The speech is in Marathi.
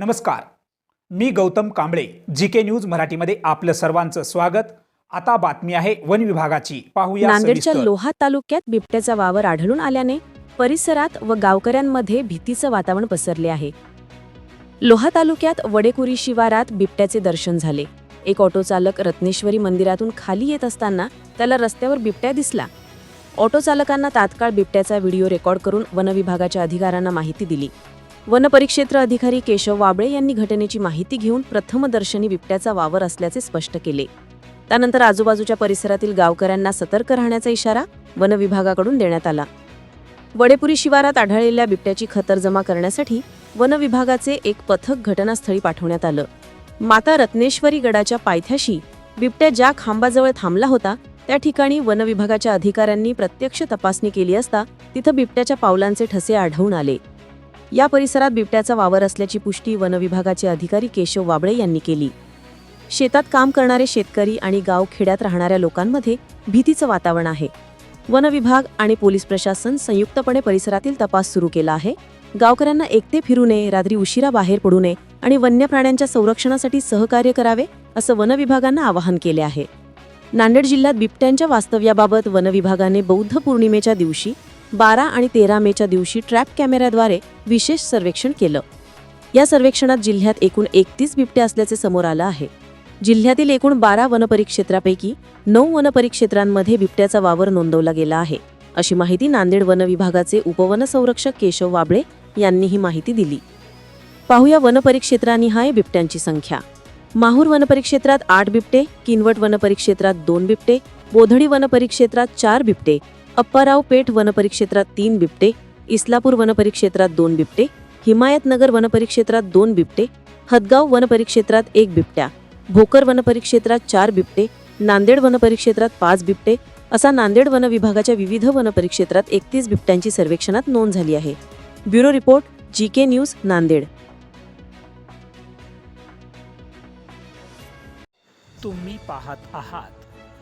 नमस्कार. मी Gautam Kamble G K news मराठीमध्ये आपलं सर्वांचं स्वागत. आता बातमी आहे वन विभागाची. पाहूया नांदेडच्या सविस्तर. लोहा तालुक्यात बिबट्याचा वावर आढळून आल्याने परिसरात व गावकऱ्यांमध्ये भीतीचं वातावरण पसरले आहे. लोहा तालुक्यात वडेकुरी शिवारात बिबट्याचे दर्शन झाले. एक ऑटो चालक रत्नेश्वरी मंदिरातून खाली येत असताना त्याला रस्त्यावर बिबट्या दिसला. ऑटो चालकांना तात्काळ बिबट्याचा व्हिडिओ रेकॉर्ड करून वनविभागाच्या अधिकाऱ्यांना माहिती दिली. वनपरिक्षेत्र अधिकारी केशव वाबळे यांनी घटनेची माहिती घेऊन प्रथमदर्शनी बिबट्याचा वावर असल्याचे स्पष्ट केले. त्यानंतर आजूबाजूच्या परिसरातील गावकऱ्यांना सतर्क राहण्याचा इशारा वन विभागाकडून देण्यात आला. वडेपुरी शिवारात आढळलेल्या बिबट्याची खतर जमा करण्यासाठी वन विभागाचे एक पथक घटनास्थळी पाठवण्यात आलं. माता रत्नेश्वरी गडाच्या पायथ्याशी बिबट्या ज्या खांबाजवळ थांबला होता त्या ठिकाणी वन विभागाच्या अधिकाऱ्यांनी प्रत्यक्ष तपासणी केली असता तिथं बिबट्याच्या पावलांचे ठसे आढळून आले. या परिसरात बिबट्याचा वावर असल्याची पुष्टी वनविभागाचे अधिकारी केशव वाबळे यांनी केली. शेतात काम करणारे शेतकरी आणि गाव खेड्यात राहणाऱ्या लोकांमध्ये भीतीचं वातावरण आहे. वन विभाग आणि पोलीस प्रशासन संयुक्तपणे परिसरातील तपास सुरू केला आहे. गावकऱ्यांना एकटे फिरू नये रात्री उशिरा बाहेर पडू नये आणि वन्य प्राण्यांच्या संरक्षणासाठी सहकार्य करावे असं वनविभागांना आवाहन केले आहे. नांदेड जिल्ह्यात बिबट्यांच्या वास्तव्याबाबत वनविभागाने बौद्ध पौर्णिमेच्या दिवशी बारा आणि तेरा मेच्या दिवशी ट्रॅप कॅमेऱ्याद्वारे विशेष सर्वेक्षण केलं. या सर्वेक्षणात जिल्ह्यात एकूण एकतीस बिबटे असल्याचे समोर आलं आहे. जिल्ह्यातील एकूण बारा वनपरिक्षेत्रापैकी नऊ वनपरिक्षेत्रांमध्ये बिबट्याचा वावर नोंदवला गेला आहे. अशी माहिती नांदेड वन विभागाचे उपवनसंरक्षक केशव वाबळे यांनी ही माहिती दिली. पाहूया वनपरिक्षेत्रानिहाय बिबट्यांची संख्या. माहूर वनपरिक्षेत्रात आठ बिबटे किनवट वनपरिक्षेत्रात दोन बिबटे बोधडी वनपरिक्षेत्रात चार बिबटे अप्पाराव पेठ वनपरिक्षेत्रात तीन बिबटे इस्लापूर वनपरिक्षेत्रात दोन बिबटे हिमायतनगर वनपरिक्षेत्रात दोन बिबटे हदगाव वनपरिक्षेत्रात एक बिबट्या भोकर वनपरिक्षेत्रात चार बिबटे नांदेड वनपरिक्षेत्रात पाच बिबटे असा नांदेड वन विभागाच्या विविध वनपरिक्षेत्रात एकतीस बिबट्यांची सर्वेक्षणात नोंद झाली आहे. Bureau report G K news Nanded. तुम्ही पाहत आहात